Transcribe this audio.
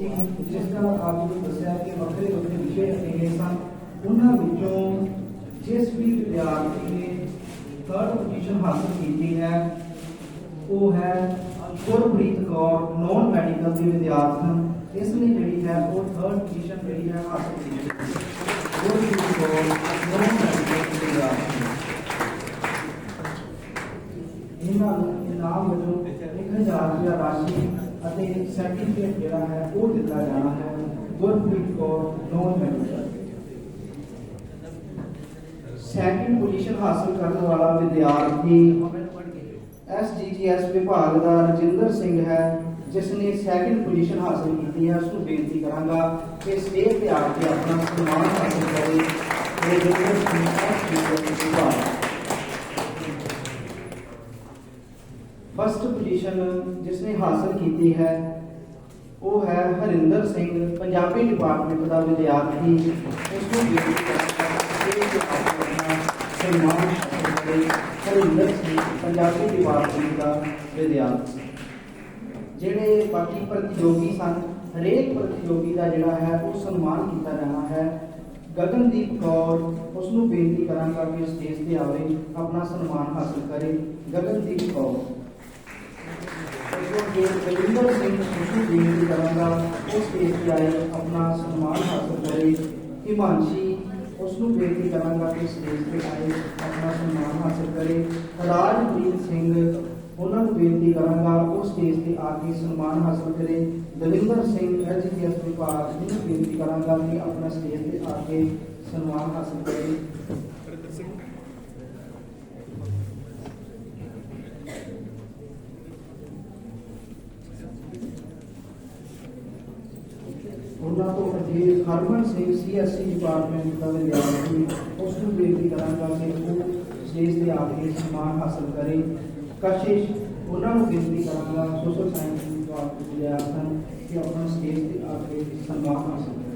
ਕਿ ਜਿਸ ਤਰ੍ਹਾਂ ਆਪ ਜੀ ਨੇ ਦੱਸਿਆ ਕਿ ਵੱਖਰੇ ਵੱਖਰੇ ਵਿਸ਼ੇ ਰੱਖੇ ਗਏ ਸਨ ਉਹਨਾਂ ਵਿੱਚੋਂ ਜਿਸ ਵੀ ਵਿਦਿਆਰਥੀ ਨੇ ਥਰਡ ਪੋਜੀਸ਼ਨ ਹਾਸਲ ਕੀਤੀ ਹੈ ਉਹ ਹੈ ਗੁਰਪ੍ਰੀਤ ਕੌਰ ਨੌਨ ਮੈਡੀਕਲ ਦੀ ਵਿਦਿਆਰਥਣ। ਇਸ ਨੇ ਜਿਹੜੀ ਹੈ ਉਹ ਥਰਡ ਪੋਜੀਸ਼ਨ ਜਿਹੜੀ ਹੈ ਹਾਸਲ ਕੀਤੀ ਹੈ ਗੁਰਪ੍ਰੀਤ ਕੌਰ ਨੌਨ ਮੈਡੀਕਲ ਦੀ ਵਿਦਿਆਰਥਣ। ਇਹਨਾਂ ਨੂੰ ਇਨਾਮ ਵਜੋਂ 1000 ਰੁਪਇਆ ਰਾਸ਼ੀ ਅਤੇ ਸਰਟੀਫਿਕੇਟ ਜਿਹੜਾ ਹੈ, ਉਹ ਦਿੱਤਾ ਜਾਣਾ ਹੈ Gurpreet Kaur non medical second position ਹਾਸਲ ਕਰਨ ਵਾਲਾ ਵਿਦਿਆਰਥੀ ਐਸਜੀਜੀਐਸ ਵਿਭਾਗ ਦਾ ਰਜਿੰਦਰ ਸਿੰਘ ਹੈ ਜਿਸ ਨੇ ਸੈਕਿੰਡ ਪੋਜੀਸ਼ਨ ਹਾਸਲ ਕੀਤੀ ਹੈ ਉਸ ਨੂੰ ਬੇਨਤੀ ਕਰਾਂਗਾ ਕਿ ਸਟੇਜ ਤੇ ਆ ਕੇ ਆਪਣਾ ਸਨਮਾਨ ਹਾਸਲ ਕਰੇ। ਰਜਿੰਦਰ ਸਿੰਘ ਐਸਜੀਜੀਐਸ ਵਿਭਾਗ ਫਸਟ ਪੋਜੀਸ਼ਨ ਜਿਸ ਨੇ ਹਾਸਲ ਕੀਤੀ ਹੈ, ਉਹ ਹੈ ਹਰਿੰਦਰ ਸਿੰਘ, ਪੰਜਾਬੀ ਡਿਪਾਰਟਮੈਂਟ ਦਾ ਵਿਦਿਆਰਥੀ। ਉਸ ਨੂੰ ਬੇਨਤੀ ਕਰਾਂਗਾ ਕਿ ਆਪਣਾ ਸਨਮਾਨ ਕਰੇ ਹਰਿੰਦਰ ਸਿੰਘ, ਪੰਜਾਬੀ ਡਿਪਾਰਟਮੈਂਟ ਦਾ ਵਿਦਿਆਰਥੀ। ਜਿਹੜੇ ਬਾਕੀ ਪ੍ਰਤੀਯੋਗੀ ਸਨ, ਹਰੇਕ ਪ੍ਰਤੀਯੋਗੀ ਦਾ ਜਿਹੜਾ ਹੈ, ਉਹ ਸਨਮਾਨ ਕੀਤਾ ਜਾਣਾ ਹੈ। ਗਗਨਦੀਪ ਕੌਰ, ਉਸ ਨੂੰ ਬੇਨਤੀ ਕਰਾਂਗਾ ਕਿ ਸਟੇਜ ਤੇ ਆਵੇ, ਆਪਣਾ ਸਨਮਾਨ ਹਾਸਲ ਕਰੇ। ਗਗਨਦੀਪ ਕੌਰ। ਰਵਿੰਦਰ ਸਿੰਘ ਸੁਸ਼ੂ ਬੇਨਤੀ ਕਰਾਂਗਾ ਉਸ ਸਟੇਜ ਤੇ ਆਏ ਆਪਣਾ ਸਨਮਾਨ ਹਾਸਲ ਕਰੇ ਹਿਮਾਂਸ਼ੀ ਉਸ ਨੂੰ ਬੇਨਤੀ ਕਰਾਂਗਾ ਕਿ ਸਟੇਜ ਤੇ ਆਏ ਆਪਣਾ ਸਨਮਾਨ ਹਾਸਲ ਕਰੇ ਰਾਜਪ੍ਰੀਤ ਸਿੰਘ ਉਹਨਾਂ ਨੂੰ ਬੇਨਤੀ ਕਰਾਂਗਾ ਉਹ ਸਟੇਜ ਤੇ ਆ ਕੇ ਸਨਮਾਨ ਹਾਸਲ ਕਰੇ ਦਵਿੰਦਰ ਸਿੰਘ ਐਜੀਪੀਐਸ ਵਿਭਾਗ ਨੂੰ ਬੇਨਤੀ ਕਰਾਂਗਾ ਕਿ ਆਪਣਾ ਸਟੇਜ ਤੇ ਆ ਕੇ ਸਨਮਾਨ ਹਾਸਲ ਕਰੇ ਉਹਨਾਂ ਤੋਂ ਅਜੇ ਹਰਮਨ ਸਿੰਘ ਸੀਐਸਸੀ ਡਿਪਾਰਟਮੈਂਟ ਦਾ ਵਿਦਿਆਰਥੀ ਉਸ ਨੂੰ ਬੇਨਤੀ ਕਰਾਂਗਾ ਕਿ ਉਹ ਸਟੇਜ ਦੇ ਆ ਕੇ ਸਨਮਾਨ ਹਾਸਲ ਕਰੇ। ਕਸ਼ਿਸ਼, ਉਹਨਾਂ ਨੂੰ ਬੇਨਤੀ ਕਰਾਂਗਾ, ਸੋਸ਼ਲ ਸਾਇੰਸ ਵਿਭਾਗ ਦੇ ਵਿਦਿਆਰਥਣ, ਕਿ ਆਪਣਾ ਸਟੇਜ ਤੇ ਆ ਕੇ ਸਨਮਾਨ ਹਾਸਲ ਕਰੇ।